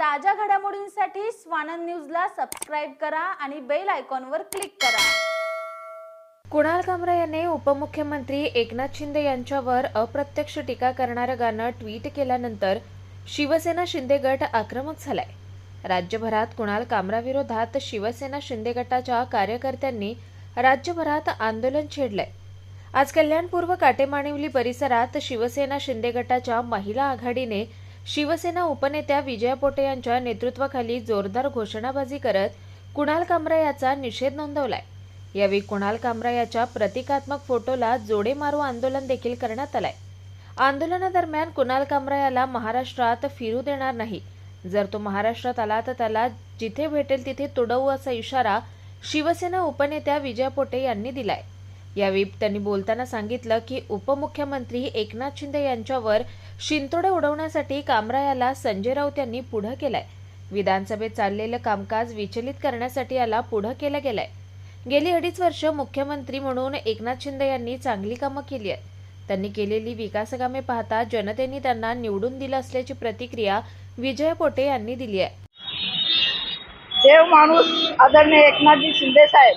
ताज्या घडामोडींसाठी स्वानंद न्यूजला सबस्क्राईब करा आणि बेल आयकॉनवर क्लिक करा. कुणाल कामरा याने उपमुख्यमंत्री एकनाथ शिंदे यांच्यावर अप्रत्यक्ष टीका करणारं गाणं ट्विट केल्यानंतर शिवसेना शिंदे गट आक्रमक झालाय. राज्यभरात कुणाल कामराविरोधात शिवसेना शिंदे गटाच्या कार्यकर्त्यांनी राज्यभरात आंदोलन छेडलंय. आज कल्याणपूर्व काटेमाणिवली परिसरात शिवसेना शिंदे गटाच्या महिला आघाडीने शिवसेना उपनेत्या विजया पोटे यांच्या नेतृत्वाखाली जोरदार घोषणाबाजी करत कुणाल कामरा याचा निषेध नोंदवलाय. यावेळी कुणाल कामरा याच्या प्रतिकात्मक फोटोला जोडे मारू आंदोलन देखील करण्यात आलंय. आंदोलनादरम्यान कुणाल कामरा याला महाराष्ट्रात फिरू देणार नाही. जर तो महाराष्ट्रात आला तर त्याला जिथे भेटेल तिथे तुडवू असा इशारा शिवसेना उपनेत्या विजय पोटे यांनी दिलाय. यावेळी त्यांनी बोलताना सांगितलं की उपमुख्यमंत्री एकनाथ शिंदे यांच्यावर शिंतोडे उडवण्यासाठी कामरायाला संजय राऊत यांनी पुढं केलाय. विधानसभेत चाललेलं कामकाज विचलित करण्यासाठी याला पुढं केलं गेलंय. गेली अडीच वर्ष मुख्यमंत्री म्हणून एकनाथ शिंदे यांनी चांगली कामं केली आहेत. त्यांनी केलेली विकासकामे पाहता जनतेने त्यांना निवडून दिलं असल्याची प्रतिक्रिया विजय पोटे यांनी दिली आहे. देव माणूस आदरणीय एकनाथजी शिंदे साहेब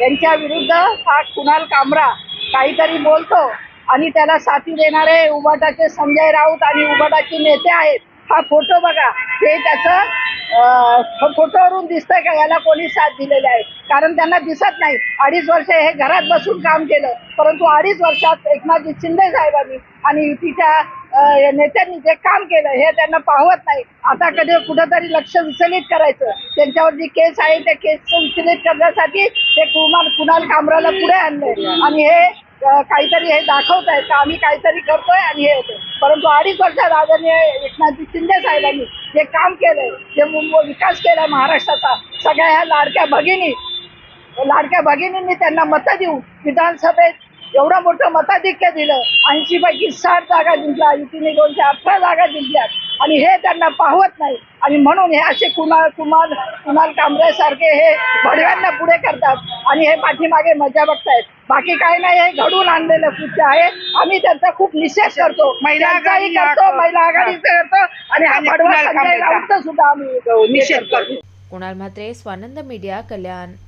यांच्या विरुद्ध हा कुणाल कामरा काहीतरी बोलतो आणि त्याला साथी देणारे उबाटाचे संजय राऊत आणि उबाटाचे नेते आहेत हा फोटो बघा. हे त्याचं फोटोवरून दिसतंय का? याला कोणी साथ दिलेली आहे? कारण त्यांना दिसत नाही. अडीच वर्ष हे घरात बसून काम केलं. परंतु अडीच वर्षात एकनाथजी शिंदे साहेबांनी आणि युतीच्या नेत्यांनी जे काम केलं हे त्यांना पाहवत नाही. आता कधी कुठंतरी लक्ष विचलित करायचं. त्यांच्यावर जी केस आहे त्या केस विचलित करण्यासाठी ते कुमार कुणाल कामराला पुढे आणलंय. आणि हे काहीतरी हे दाखवत आहेत का आम्ही काहीतरी करतोय आणि हे होतंय. परंतु अडीच वर्षात आदरणीय एकनाथजी शिंदे साहेबांनी जे काम केलंय जे मुंबई विकास केला महाराष्ट्राचा सगळ्या ह्या लाडक्या भगिनी लाडक्या भगिनींनी त्यांना मतं देऊन विधानसभेत एवढं मोठं मताधिक्य दिलं ऐंशी पैकी साठ जागा जिंकल्या युतीने दोनशे अठरा जागा जिंकल्यात आणि हे त्यांना पाहवत नाही. आणि म्हणून हे असे कुणाल कुमार कुणाल कांबळे सारखे हे भडव्यांना पुढे करतात. आणि हे पाठीमागे मजा बघतायत. बाकी काही नाही हे घडून आणलेलं कृत्य आहे. आम्ही त्यांचा खूप निषेध करतो. महिला त्यांचाही आघाडी करतो हा- महिला आघाडीचं करतो. आणि हा भडवा सुद्धा आम्ही निषेध करतो. कुणाल म्हात्रे स्वानंद मीडिया कल्याण.